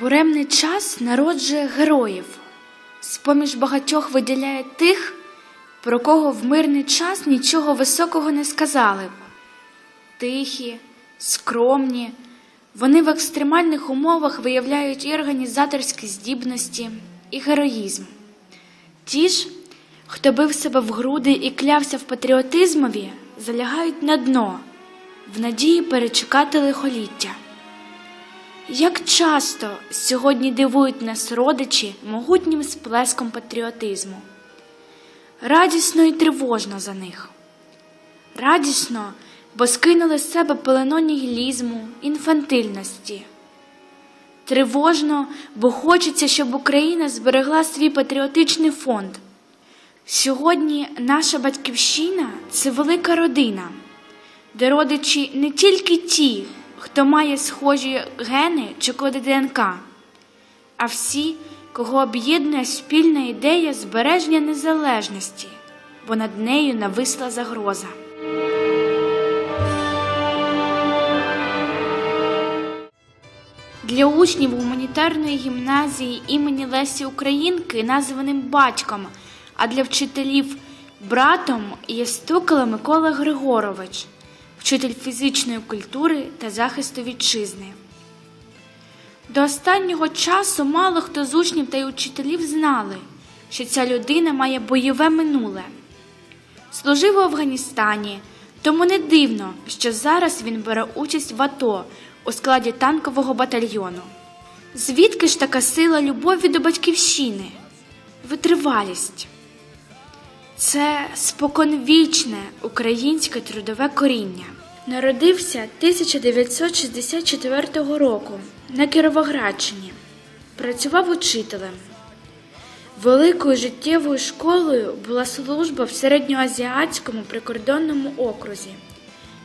Буремний час народжує героїв. З-поміж багатьох виділяє тих, про кого в мирний час нічого високого не сказали б. Тихі, скромні, вони в екстремальних умовах виявляють і організаторські здібності, і героїзм. Ті ж, хто бив себе в груди і клявся в патріотизмові, залягають на дно, в надії перечекати лихоліття. Як часто сьогодні дивують нас родичі могутнім сплеском патріотизму. Радісно і тривожно за них. Радісно, бо скинули з себе пелено нігілізму, інфантильності. Тривожно, бо хочеться, щоб Україна зберегла свій патріотичний фонд. Сьогодні наша батьківщина це велика родина, де родичі не тільки ті, хто має схожі гени чи коди ДНК, а всі, кого об'єднує спільна ідея збереження незалежності, бо над нею нависла загроза. Для учнів гуманітарної гімназії імені Лесі Українки названим батьком, а для вчителів братом є Стукало Микола Григорович, вчитель фізичної культури та захисту вітчизни. До останнього часу мало хто з учнів та й учителів знали, що ця людина має бойове минуле. Служив у Афганістані, тому не дивно, що зараз він бере участь в АТО у складі танкового батальйону. Звідки ж така сила любові до батьківщини? Витривалість. Це споконвічне українське трудове коріння. Народився 1964 року на Кіровоградщині. Працював учителем. Великою життєвою школою була служба в середньоазіатському прикордонному окрузі.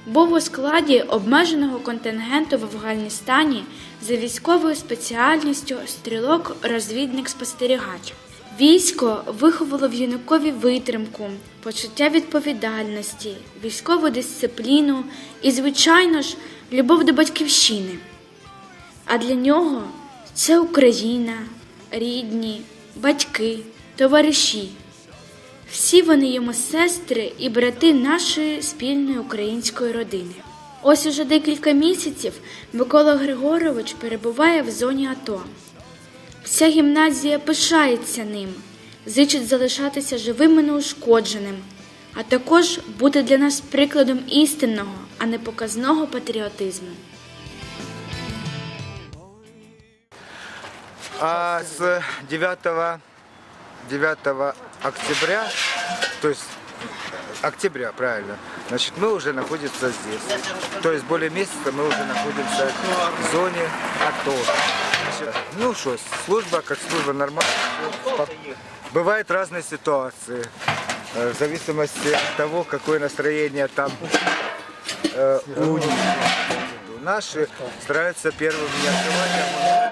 Був у складі обмеженого контингенту в Афганістані за військовою спеціальністю стрілок-розвідник-спостерігач. Військо виховало в юнакові витримку, почуття відповідальності, військову дисципліну і, звичайно ж, любов до батьківщини. А для нього це Україна, рідні, батьки, товариші. Всі вони йому сестри і брати нашої спільної української родини. Ось уже декілька місяців Микола Григорович перебуває в зоні АТО. Вся гімназія пишається ним, зичить залишатися живим і неушкодженим, а також бути для нас прикладом істинного, а не показного патріотизму. А с 9, 9 октября, то есть октября, правильно, значит, мы уже находимся здесь. То есть более месяца мы уже находимся в зоне АТО. Значит, ну что, служба как служба нормальная. Бывают разные ситуации. э, В зависимости от того, какое настроение там э, у них. Наши стараются первым не открывать, а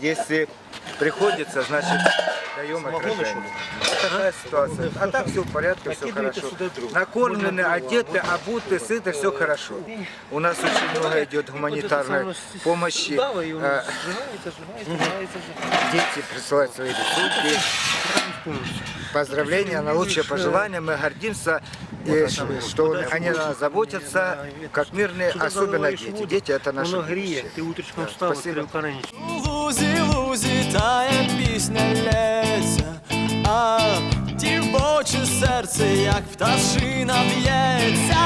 Если приходится, значит, даем отражение. Такая ситуация. А так все в порядке, все хорошо. Накормлены, одеты, обуты, сыты, все хорошо. У нас очень много идет гуманитарной помощи. Э, Дети присылают свои рисунки. Поздравления, на лучшее пожелание. Мы гордимся, и что они о нас заботятся, как мирные, особенно дети. Дети это наши будущее. Спасибо. відкрив караніч. У лузі, лузі, тає пісня лється, а дівоче серце, як пташина б'ється.